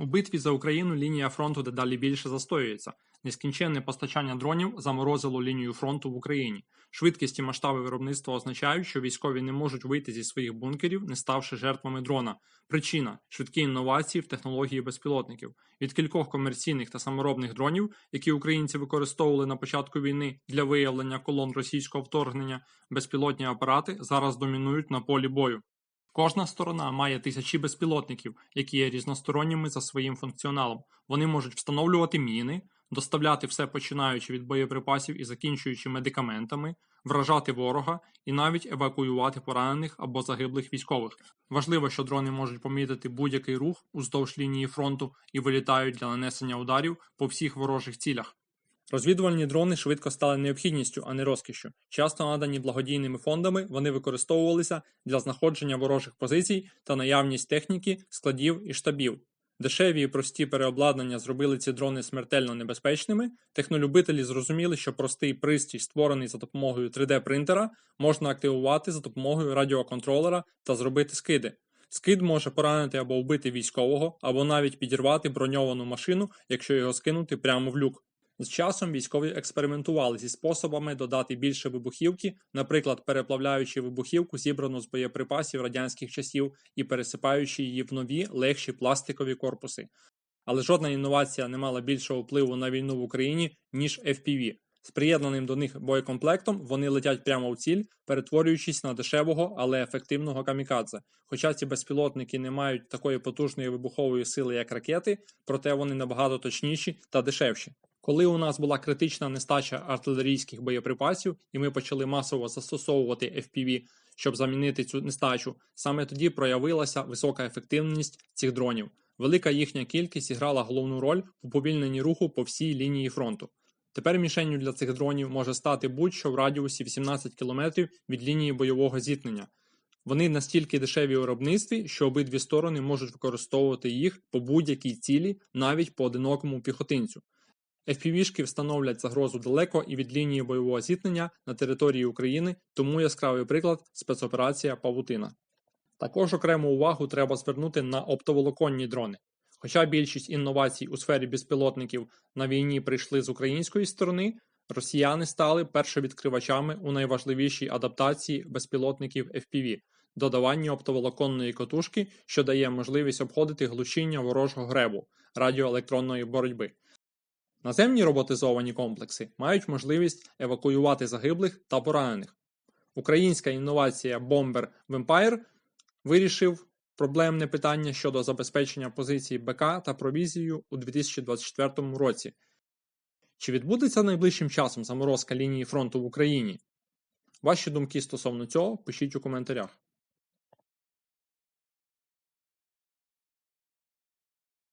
У битві за Україну лінія фронту дедалі більше застоюється. Нескінченне постачання дронів заморозило лінію фронту в Україні. Швидкість і масштаби виробництва означають, що військові не можуть вийти зі своїх бункерів, не ставши жертвами дрона. Причина швидкі інновації в технології безпілотників. Від кількох комерційних та саморобних дронів, які українці використовували на початку війни для виявлення колон російського вторгнення, безпілотні апарати зараз домінують на полі бою. Кожна сторона має тисячі безпілотників, які є різносторонніми за своїм функціоналом. Вони можуть встановлювати міни, доставляти все починаючи від боєприпасів і закінчуючи медикаментами, вражати ворога і навіть евакуювати поранених або загиблих військових. Важливо, що дрони можуть помітити будь-який рух уздовж лінії фронту і вилітають для нанесення ударів по всіх ворожих цілях. Розвідувальні дрони швидко стали необхідністю, а не розкішшю. Часто надані благодійними фондами, вони використовувалися для знаходження ворожих позицій та наявність техніки, складів і штабів. Дешеві і прості переобладнання зробили ці дрони смертельно небезпечними. Технолюбителі зрозуміли, що простий пристрій, створений за допомогою 3D-принтера, можна активувати за допомогою радіоконтролера та зробити скиди. Скид може поранити або вбити військового, або навіть підірвати броньовану машину, якщо його скинути прямо в люк. З часом військові експериментували зі способами додати більше вибухівки, наприклад, переплавляючи вибухівку, зібрану з боєприпасів радянських часів, і пересипаючи її в нові, легші пластикові корпуси. Але жодна інновація не мала більшого впливу на війну в Україні, ніж FPV. З приєднаним до них боєкомплектом вони летять прямо в ціль, перетворюючись на дешевого, але ефективного камікадзе. Хоча ці безпілотники не мають такої потужної вибухової сили, як ракети, проте вони набагато точніші та дешевші. Коли у нас була критична нестача артилерійських боєприпасів, і ми почали масово застосовувати FPV, щоб замінити цю нестачу, саме тоді проявилася висока ефективність цих дронів. Велика їхня кількість зіграла головну роль в уповільненні руху по всій лінії фронту. Тепер мішенню для цих дронів може стати будь-що в радіусі 18 км від лінії бойового зіткнення. Вони настільки дешеві у виробництві, що обидві сторони можуть використовувати їх по будь-якій цілі, навіть по одинокому піхотинцю. FPV-шки встановлять загрозу далеко і від лінії бойового зіткнення на території України, тому яскравий приклад спецоперація Павутина. Також окрему увагу треба звернути на оптоволоконні дрони. Хоча більшість інновацій у сфері безпілотників на війні прийшли з української сторони, росіяни стали першовідкривачами у найважливішій адаптації безпілотників FPV – додаванні оптоволоконної котушки, що дає можливість обходити глушіння ворожого гребу радіоелектронної боротьби. Наземні роботизовані комплекси мають можливість евакуювати загиблих та поранених. Українська інновація Bomber Vampire вирішив проблемне питання щодо забезпечення позицій БК та провізією у 2024 році. Чи відбудеться найближчим часом заморозка лінії фронту в Україні? Ваші думки стосовно цього пишіть у коментарях.